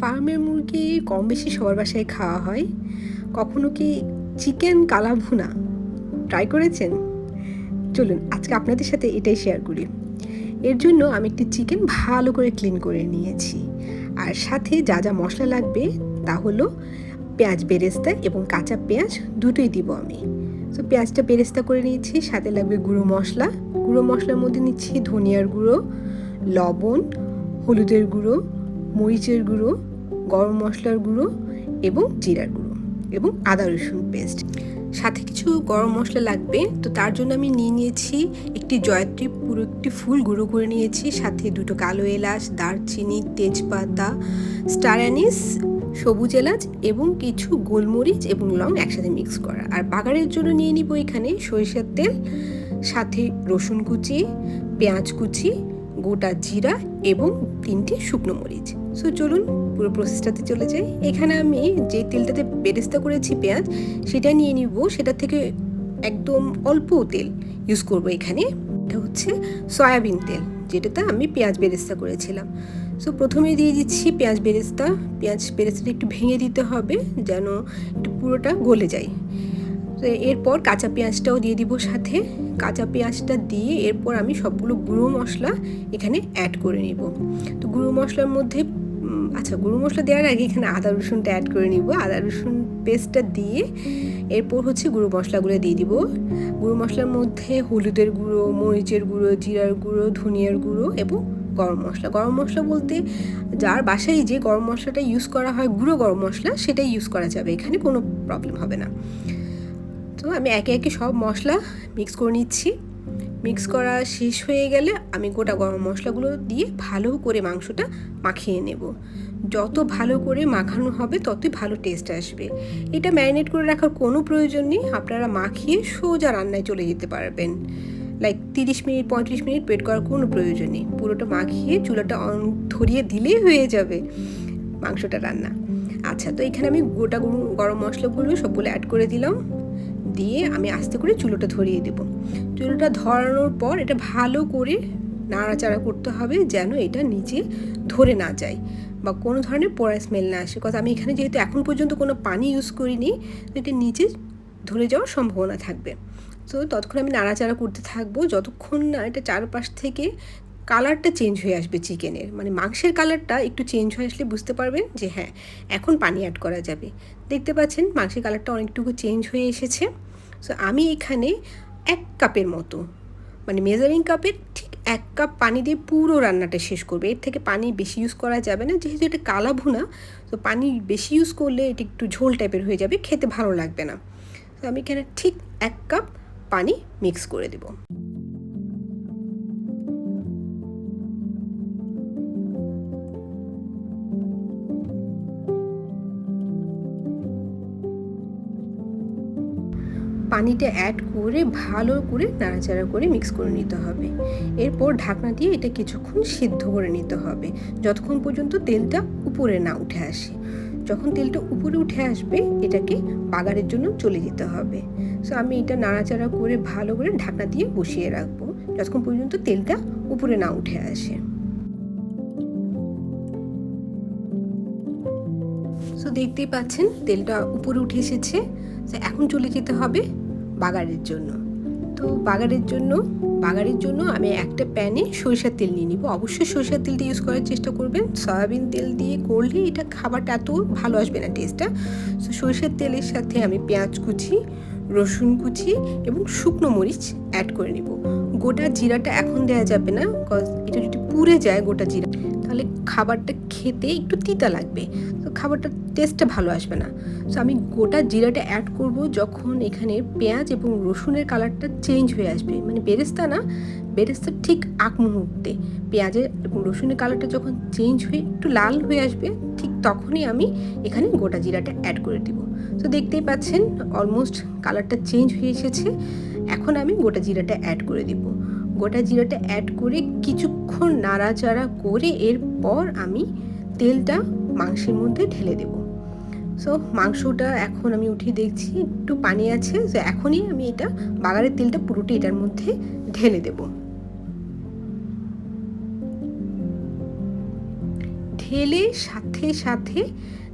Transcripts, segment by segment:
ফার্মের মুরগি কম বেশি সবার বাসায় খাওয়া হয়। কখনো কি চিকেন কালা ভুনা ট্রাই করেছেন? চলুন, আজকে আপনাদের সাথে এটাই শেয়ার করি। এর জন্য আমি একটি চিকেন ভালো করে ক্লিন করে নিয়েছি। আর সাথে যা যা মশলা লাগবে তা হলো পেঁয়াজ বেরেস্তা এবং কাঁচা পেঁয়াজ দুটোই দিব আমি। তো পেঁয়াজটা বেরেস্তা করে নিয়েছি, সাথে লাগবে গুঁড়ো মশলা। গুঁড়ো মশলার মধ্যে নিচ্ছি ধনিয়ার গুঁড়ো, লবণ, হলুদের গুঁড়ো, মরিচের গুঁড়ো গরম মশলার গুঁড়ো এবং জিরার গুঁড়ো এবং আদা রসুন পেস্ট সাথে কিছু গরম মশলা লাগবে, তো তার জন্য আমি নিয়ে নিয়েছি একটি জয়ত্রী, পুরো একটি ফুল গুঁড়ো করে নিয়েছি। সাথে দুটো কালো এলাচ, দারচিনি, তেজপাতা, স্টার অ্যানিস সবুজ এলাচ এবং কিছু গোলমরিচ এবং লং একসাথে মিক্স করা। আর বাগারের জন্য নিয়ে নিব এখানে সরিষার তেল, সাথে রসুন কুচি, পেঁয়াজ কুচি, গোটা জিরা এবং তিনটি শুকনো মরিচ। সো চলুন পুরো প্রসেসটাতে চলে যাই। এখানে আমি যে তেলটাতে বেরেস্তা করেছি পেঁয়াজ, সেটা নিয়ে নিব। সেটা থেকে একদম অল্প তেল ইউজ করব এখানে। এটা হচ্ছে সয়াবিন তেল, যেটাতে আমি পেঁয়াজ বেরেস্তা করেছিলাম। সো প্রথমে দিয়ে দিচ্ছি পেঁয়াজ বেরেস্তা। পেঁয়াজ বেরেস্তাটা একটু ভেঙে দিতে হবে যেন একটু পুরোটা গলে যায়। তো এরপর কাঁচা পেঁয়াজটাও দিয়ে দিব সাথে। কাঁচা পেঁয়াজটা দিয়ে এরপর আমি সবগুলো গুঁড়ো মশলা এখানে অ্যাড করে নিব। তো, গুঁড়ো মশলার মধ্যে আচ্ছা গুঁড়ো মশলা দেওয়ার আগে এখানে আদা, রসুনটা অ্যাড করে নিব। আদা, রসুন পেস্টটা দিয়ে এরপর হচ্ছে গুঁড়ো মশলাগুলো দিয়ে দিব। গুঁড়ো মশলার মধ্যে হলুদের গুঁড়ো, মরিচের গুঁড়ো, জিরার গুঁড়ো, ধনিয়ার গুঁড়ো এবং গরম মশলা। গরম মশলা বলতে যার বাসায় যে গরম মশলাটা ইউজ করা হয়, গুঁড়ো গরম মশলা, সেটাই ইউজ করা যাবে। এখানে কোনো প্রবলেম হবে না। তো আমি একে একে সব মশলা মিক্স করে নিচ্ছি। মিক্স করা শেষ হয়ে গেলে আমি গোটা গরম মশলাগুলো দিয়ে ভালো করে মাংসটা মাখিয়ে নেব। যত ভালো করে মাখানো হবে ততই ভালো টেস্ট আসবে। এটা ম্যারিনেট করে রাখার কোনো প্রয়োজন নেই, আপনারা মাখিয়ে সোজা রান্নায় চলে যেতে পারবেন। লাইক তিরিশ মিনিট, পঁয়ত্রিশ মিনিট পেট করার কোনো প্রয়োজন নেই। পুরোটা মাখিয়ে চুলাটা অন ধরিয়ে দিলেই হয়ে যাবে মাংসটা রান্না। আচ্ছা তো এখানে আমি গোটা গরম মশলাগুলো সবগুলো অ্যাড করে দিলাম। দিয়ে আমি আস্তে করে চুলোটা ধরিয়ে দেব। চুলোটা ধরানোর পর এটা ভালো করে নাড়াচাড়া করতে হবে যেন এটা নিচে ধরে না যায় বা কোনো ধরনের পোড়া স্মেল না আসে। কথা আমি এখানে যেহেতু এখন পর্যন্ত কোনো পানি ইউজ করিনি, তো এটা নিচে ধরে যাওয়ার সম্ভাবনা থাকবে। তো ততক্ষণ আমি নাড়াচাড়া করতে থাকব। যতক্ষণ না এটা চারপাশ থেকে কালারটা চেঞ্জ হয়ে আসবে চিকেনের। মানে মাংসের কালারটা একটু চেঞ্জ হয়ে আসলে বুঝতে পারবেন যে হ্যাঁ এখন পানি অ্যাড করা যাবে। দেখতে পাচ্ছেন মাংসের কালারটা অনেকটুকু চেঞ্জ হয়ে এসেছে। সো আমি এখানে এক কাপের মতো মানে মেজারিং কাপের ঠিক এক কাপ পানি দিয়ে পুরো রান্নাটা শেষ করবে। এর থেকে পানি বেশি ইউজ করা যাবে না, যেহেতু এটা কালা ভুনা তো পানি বেশি ইউজ করলে এটা একটু ঝোল টাইপের হয়ে যাবে, খেতে ভালো লাগবে না। তো আমি এখানে ঠিক এক কাপ পানি মিক্স করে দেবো। পানিটা অ্যাড করে ভালো করে নাড়াচাড়া করে মিক্স করে নিতে হবে। এরপর ঢাকনা দিয়ে এটা কিছুক্ষণ সিদ্ধ করে নিতে হবে। যতক্ষণ পর্যন্ত তেলটা উপরে না উঠে আসে। যখন তেলটা উপরে উঠে আসবে, এটাকে বাগারের জন্য চলে যেতে হবে। সো আমি এটা নাড়াচাড়া করে ভালো করে ঢাকনা দিয়ে বসিয়ে রাখব, যতক্ষণ পর্যন্ত তেলটা উপরে না উঠে আসে। সো দেখতেই পাচ্ছেন তেলটা উপরে উঠে এসেছে। এখন চলে যেতে হবে বাগারের জন্য। তো বাগারের জন্য বাগারের জন্য আমি একটা প্যানে সরিষার তেল নিয়ে নিব। অবশ্যই সরিষার তেলটা ইউজ করার চেষ্টা করবেন। সয়াবিন তেল দিয়ে করলে এটা খাবারটা এত ভালো আসবে না টেস্টটা তো সরিষার তেলের সাথে আমি পেঁয়াজ কুচি, রসুন কুচি এবং শুকনো মরিচ অ্যাড করে নিব। গোটা জিরাটা এখন দেওয়া যাবে না বিকজ এটা যদি পুড়ে যায় গোটা জিরা, তাহলে খাবারটা খেতে একটু তিতা লাগবে। তো খাবারটার টেস্টটা ভালো আসবে না। সো আমি গোটা জিরাটা অ্যাড করব যখন এখানে পেঁয়াজ এবং রসুনের কালারটা চেঞ্জ হয়ে আসবে। মানে বেরেস্তা না, বেরেস্তার ঠিক আগ মুহূর্তে পেঁয়াজের এবং রসুনের কালারটা যখন চেঞ্জ হয়ে একটু লাল হয়ে আসবে, ঠিক তখনই আমি এখানে গোটা জিরাটা অ্যাড করে দিব। তো দেখতেই পাচ্ছেন অলমোস্ট কালারটা চেঞ্জ হয়ে এসেছে। এখন আমি গোটা জিরাটা অ্যাড করে দিব। গোটা জিরাটা অ্যাড করে কিছুক্ষণ নাড়াচাড়া করে এরপর আমি তেলটা মাংসের মধ্যে ঢেলে দেব। সো মাংসটা এখন আমি উঠিয়ে দেখছি, একটু পানি আছে তো এখনই আমি এটা বাগারের তেলটা পুরোটা এটার মধ্যে ঢেলে দেব। ঢেলে সাথে সাথে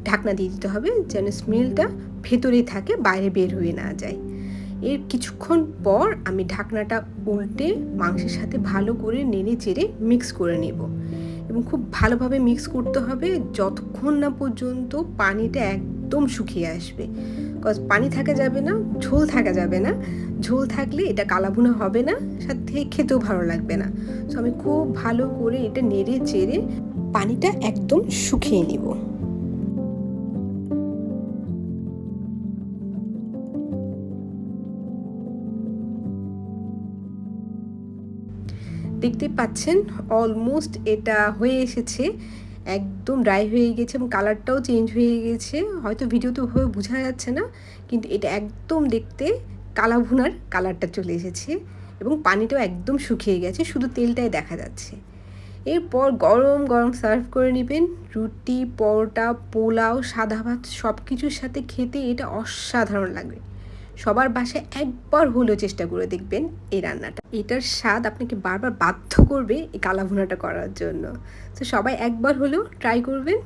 ঢাকনা দিয়ে দিতে হবে, যেন স্মেলটা ভেতরেই থাকে, বাইরে বের হয়ে না যায়। এর কিছুক্ষণ পর আমি ঢাকনাটা উল্টে মাংসের সাথে ভালো করে নেড়ে চেড়ে মিক্স করে নেব। এবং খুব ভালোভাবে মিক্স করতে হবে, যতক্ষণ না পর্যন্ত পানিটা একদম শুকিয়ে আসবে। কজ পানি থাকা যাবে না, ঝোল থাকা যাবে না। ঝোল থাকলে এটা কালাভুনা হবে না, সাথে খেতেও ভালো লাগবে না। সো আমি খুব ভালো করে এটা নেড়ে চেড়ে পানিটা একদম শুকিয়ে নিব। দেখতে পাচ্ছেন অলমোস্ট এটা হয়ে এসেছে। একদম ড্রাই হয়ে গেছে এবং কালারটাও চেঞ্জ হয়ে গেছে। হয়তো ভিডিওতে ওভাবে বোঝা যাচ্ছে না, কিন্তু এটা একদম দেখতে কালা ভুনার কালারটা চলে এসেছে এবং পানিটাও একদম শুকিয়ে গেছে, শুধু তেলটাই দেখা যাচ্ছে। এরপর গরম গরম সার্ভ করে নেবেন। রুটি, পরোটা, পোলাও, সাদা ভাত সব কিছুর সাথে খেতে এটা অসাধারণ লাগবে। সবার বাসায় একবার হলেও চেষ্টা করে দেখবেন এই রান্নাটা। এটার স্বাদ আপনাকে বারবার বাধ্য করবে এই কালাভুনাটা করার জন্য। তো সবাই একবার হলেও ট্রাই করবেন।